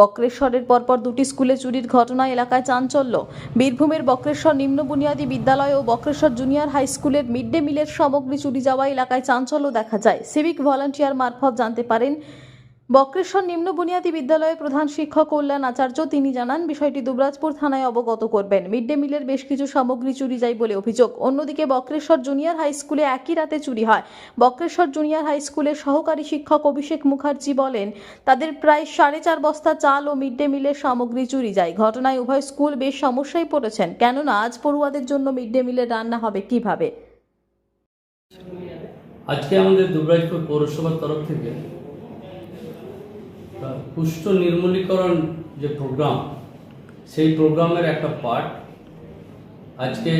বক্রেশ্বরের পরপর দুটি স্কুলে চুরির ঘটনা এলাকায় চাঞ্চল্য। বীরভূমের বক্রেশ্বর নিম্ন বুনিয়াদী বিদ্যালয় ও বক্রেশ্বর জুনিয়র হাই স্কুলের মিড ডে মিলের সামগ্রী চুরি যাওয়া এলাকায় চাঞ্চল্য দেখা যায়। সিভিক ভলান্টিয়ার মারফত জানতে পারেন বক্রেশ্বর নিম্ন বুনিয়াদী বিদ্যালয়ের প্রধান শিক্ষক কল্যাণ আচার্য, তিনি জানান, বিষয়টি দুবরাজপুর থানায় অবগত করবেন। মিড ডে মিলের বেশ কিছু সামগ্রী চুরি যায় বলে অভিযোগ। অন্যদিকে বক্রেশ্বর জুনিয়র হাই স্কুলে একই রাতে চুরি হয়। বক্রেশ্বর জুনিয়র হাই স্কুলের সহকারী শিক্ষক অভিষেক মুখার্জি বলেন, তাদের প্রায় সাড়ে চার বস্তা চাল ও মিড ডে মিলের সামগ্রী চুরি যায়। ঘটনায় উভয় স্কুল বেশ সমস্যায় পড়েছেন। কেননা, আজ পড়ুয়াদের জন্য মিড ডে মিলের রান্না হবে কীভাবে? আজকে আমাদের দুবরাজপুর পৌরসভার তরফ থেকে কুষ্ঠ নির্মূলীকরণ যে প্রোগ্রাম সেই প্রোগ্রামের একটা পার্ট আজকে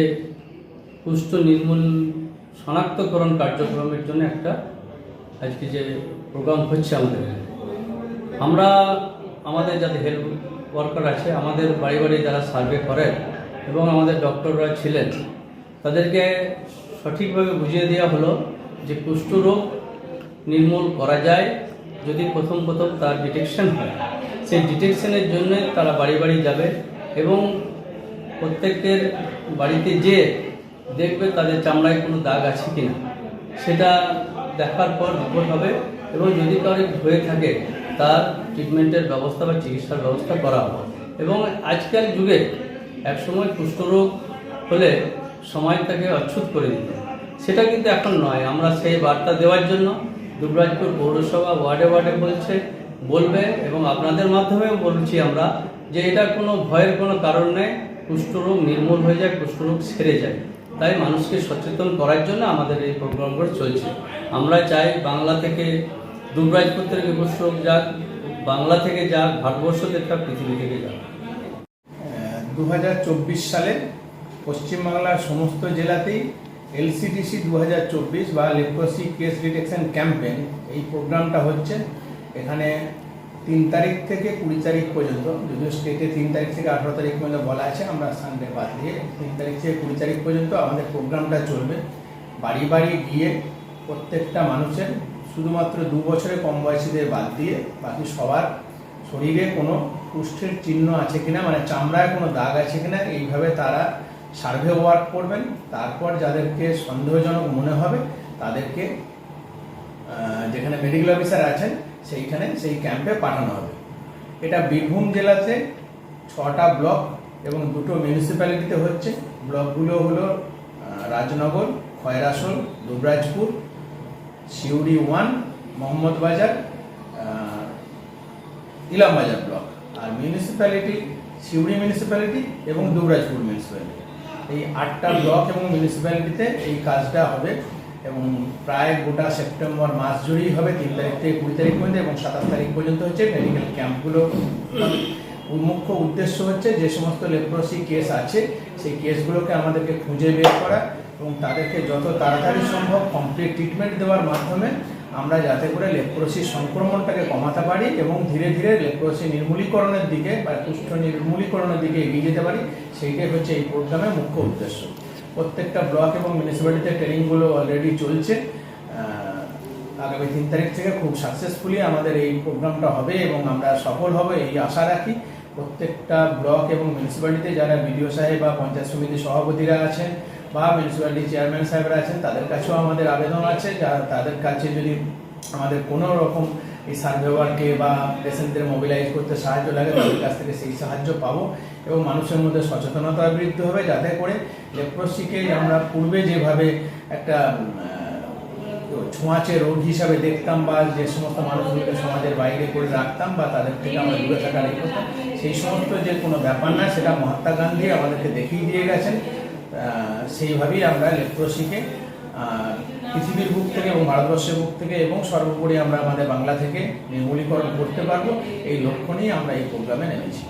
কুষ্ঠ নির্মূল শনাক্তকরণ কার্যক্রমের জন্য একটা আজকে যে প্রোগ্রাম হচ্ছে আমাদের। আমরা আমাদের যাতে হেলথ ওয়ার্কার আছে, আমাদের বাড়ি বাড়ি যারা সার্ভে করে এবং আমাদের ডক্টররা ছিলেন, তাদেরকে সঠিকভাবে বুঝিয়ে দেওয়া হলো যে কুষ্ঠরোগ নির্মূল করা যায় যদি প্রথম প্রথম তার ডিটেকশন হয়, সেই ডিটেকশনের জন্য তারা বাড়ি বাড়ি যাবে এবং প্রত্যেকের বাড়িতে যে দেখবে তাদের চামড়ায় কোনো দাগ আছে কি না সেটা দেখার পর রিপোর্ট হবে এবং যদি কারও হয়ে থাকে, তার ট্রিটমেন্টের ব্যবস্থা বা চিকিৎসার ব্যবস্থা করা হবে। এবং আজকাল যুগে একসময় কুষ্ঠরোগ হলে সময় তাকে অচ্ছুত করে দিত সেটা কিন্তু এখন নয়। আমরা সেই বার্তা দেওয়ার জন্য দুবরাজপুর পৌরসভা ওয়ার্ডে ওয়ার্ডে বলছে, বলবে এবং আপনাদের মাধ্যমেও বলছি আমরা যে এটা কোনো ভয়ের কোনো কারণ নেই কুষ্ঠরোগ নির্মূল হয়ে যায় কুষ্ঠরোগ সেরে যায়। তাই মানুষকে সচেতন করার জন্য আমাদের এই প্রোগ্রামগুলো চলছে। আমরা চাই বাংলা থেকে দুবরাজপুর থেকে কুষ্ঠরোগ যাক, বাংলা থেকে যাক, ভারতবর্ষ থেকে পৃথিবী থেকে যাক। দু হাজার চব্বিশ সালে পশ্চিমবাংলার সমস্ত জেলাতেই এলসিডিসি দু হাজার চব্বিশ বা লেপ্রোসি কেস ডিটেকশন ক্যাম্পেন এই প্রোগ্রামটা হচ্ছে এখানে তিন তারিখ থেকে কুড়ি তারিখ পর্যন্ত, যদিও স্টেটে তিন তারিখ থেকে আঠারো তারিখ পর্যন্ত বলা আছে, আমরা সানডে বাদ দিয়ে তিন তারিখ থেকে কুড়ি তারিখ পর্যন্ত আমাদের প্রোগ্রামটা চলবে। বাড়ি বাড়ি গিয়ে প্রত্যেকটা মানুষের, শুধুমাত্র দু বছরে কম বয়সীদের বাদ দিয়ে বাকি সবার শরীরে কোনো কুষ্ঠের চিহ্ন আছে কিনা মানে চামড়ায় কোনো দাগ আছে কিনা, এইভাবে তারা সার্ভে ওয়ার্ক করবেন তারপর যাদেরকে সন্দেহজনক মনে হবে তাদেরকে যেখানে মেডিকেল অফিসার আছেন সেইখানে সেই ক্যাম্পে পাঠানো হবে। এটা বীরভূম জেলাতে ছটা ব্লক এবং দুটো মিউনিসিপ্যালিটিতে হচ্ছে। ব্লকগুলো হলো রাজনগর খয়রাসোল দুবরাজপুর সিউড়ি ওয়ান মোহাম্মদ বাজার আহ, ইলামবাজার ব্লক। আর মিউনিসিপ্যালিটি সিউড়ি মিউনিসিপ্যালিটি এবং দুবরাজপুর মিউনিসিপ্যালিটি এই আটটা ব্লক এবং মিউনিসিপ্যালিটিতে এই কাজটা হবে এবং প্রায় গোটা সেপ্টেম্বর মাস জুড়েই হবে। তিন তারিখ থেকে কুড়ি তারিখ পর্যন্ত এবং সাতাশ তারিখ পর্যন্ত হচ্ছে মেডিকেল ক্যাম্পগুলো মুখ্য উদ্দেশ্য হচ্ছে যে সমস্ত লেপ্রোসি কেস আছে, সেই কেসগুলোকে আমাদেরকে খুঁজে বের করা এবং তাদেরকে যত তাড়াতাড়ি সম্ভব কমপ্লিট ট্রিটমেন্ট দেওয়ার মাধ্যমে আমরা যাতে করে লেপ্রোসি সংক্রমণটাকে কমাতে পারি এবং ধীরে ধীরে লেপ্রোসি নির্মূলীকরণের দিকে বা কুষ্ঠ নির্মূলীকরণের দিকে এগিয়ে যেতে পারি, সেইটাই হচ্ছে এই প্রোগ্রামের মুখ্য উদ্দেশ্য। প্রত্যেকটা ব্লক এবং মিউনিসিপ্যালিটিতে ট্রেনিংগুলো অলরেডি চলছে। আগামী তিন তারিখ থেকে খুব সাকসেসফুলি আমাদের এই প্রোগ্রামটা হবে এবং আমরা সফল হবে এই আশা রাখি। প্রত্যেকটা ব্লক এবং মিউনিসিপ্যালিটিতে যারা বিডিও সাহেব বা পঞ্চায়েত সমিতির সভাপতিরা আছেন বা মিউনিসিপ্যালিটি চেয়ারম্যান সাহেবরা আছেন, তাদের কাছেও আমাদের আবেদন আছে, যা তাদের কাছে যদি আমাদের কোনো রকম এই সার্ভে ওয়ার্কে বা পেশেন্টদের মোবিলাইজ করতে সাহায্য লাগে, তাদের কাছ থেকে সেই সাহায্য পাবো এবং মানুষের মধ্যে সচেতনতা বৃদ্ধি হবে যাতে করে লেপ্রোসিকে আমরা পূর্বে যেভাবে একটা ছোঁয়াচে রোগ হিসাবে দেখতাম বা যে সমস্ত মানুষগুলোকে সমাজের বাইরে করে রাখতাম বা তাদের থেকে আমরা দূরে থাকার এই করতাম সেই সমস্ত যে কোনো ব্যাপার না, সেটা মহাত্মা গান্ধী আমাদেরকে দেখিয়ে দিয়ে গেছেন। সেইভাবেই আমরা লেপ্রোসিকে পৃথিবীর বুক থেকে এবং ভারতবর্ষের বুক থেকে এবং সর্বোপরি আমরা আমাদের বাংলা থেকে নির্মূলীকরণ করতে পারব। এই লক্ষ্য নিয়ে আমরা এই প্রোগ্রামে নেমেছি।